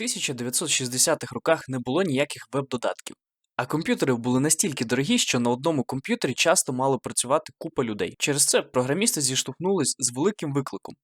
1960-х роках не було ніяких веб-додатків, а комп'ютери були настільки дорогі, що на одному комп'ютері часто мало працювати купа людей. Через це програмісти зіштовхнулись з великим викликом.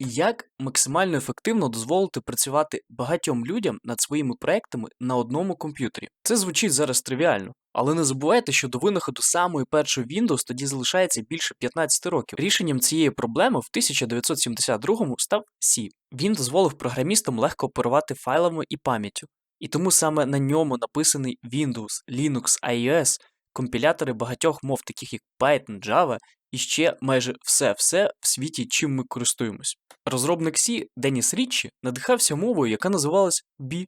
Як максимально ефективно дозволити працювати багатьом людям над своїми проектами на одному комп'ютері? Це звучить зараз тривіально, але не забувайте, що до винаходу самої першої Windows тоді залишається більше 15 років. Рішенням цієї проблеми в 1972-му став C. Він дозволив програмістам легко оперувати файлами і пам'яттю, і тому саме на ньому написаний Windows, Linux, iOS, компілятори багатьох мов, таких як Python, Java і ще майже все-все в світі, чим ми користуємось. Розробник C Деніс Річчі надихався мовою, яка називалась B,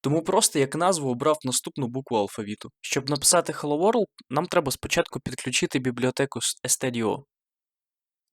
тому просто як назву обрав наступну букву алфавіту. Щоб написати Hello World, нам треба спочатку підключити бібліотеку з stdio.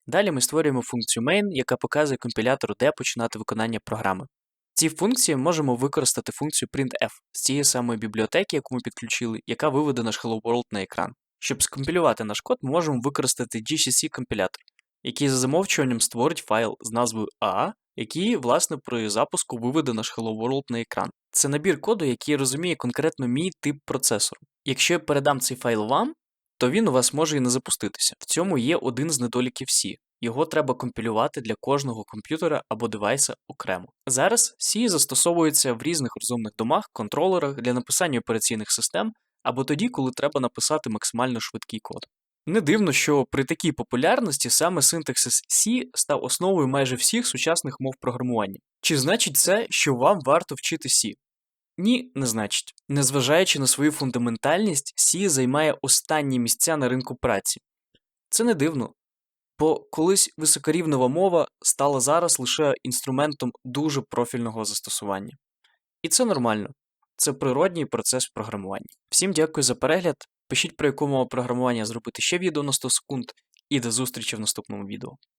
Далі ми створюємо функцію main, яка показує компілятору, де починати виконання програми. В цій функції можемо використати функцію printf з цієї самої бібліотеки, яку ми підключили, яка виведе наш Hello World на екран. Щоб скомпілювати наш код, ми можемо використати GCC-компілятор, який за замовчуванням створить файл з назвою A, який, власне, при запуску виведе наш Hello World на екран. Це набір коду, який розуміє конкретно мій тип процесору. Якщо я передам цей файл вам, то він у вас може і не запуститися. В цьому є один з недоліків C. Його треба компілювати для кожного комп'ютера або девайса окремо. Зараз C застосовується в різних розумних домах, контролерах для написання операційних систем або тоді, коли треба написати максимально швидкий код. Не дивно, що при такій популярності саме синтаксис C став основою майже всіх сучасних мов програмування. Чи значить це, що вам варто вчити C? Ні, не значить. Незважаючи на свою фундаментальність, C займає останні місця на ринку праці. Це не дивно, бо колись високорівнева мова стала зараз лише інструментом дуже профільного застосування. І це нормально. Це природній процес програмування. Всім дякую за перегляд. Пишіть, про яку мову програмування зробити ще відео на 100 секунд, і до зустрічі в наступному відео.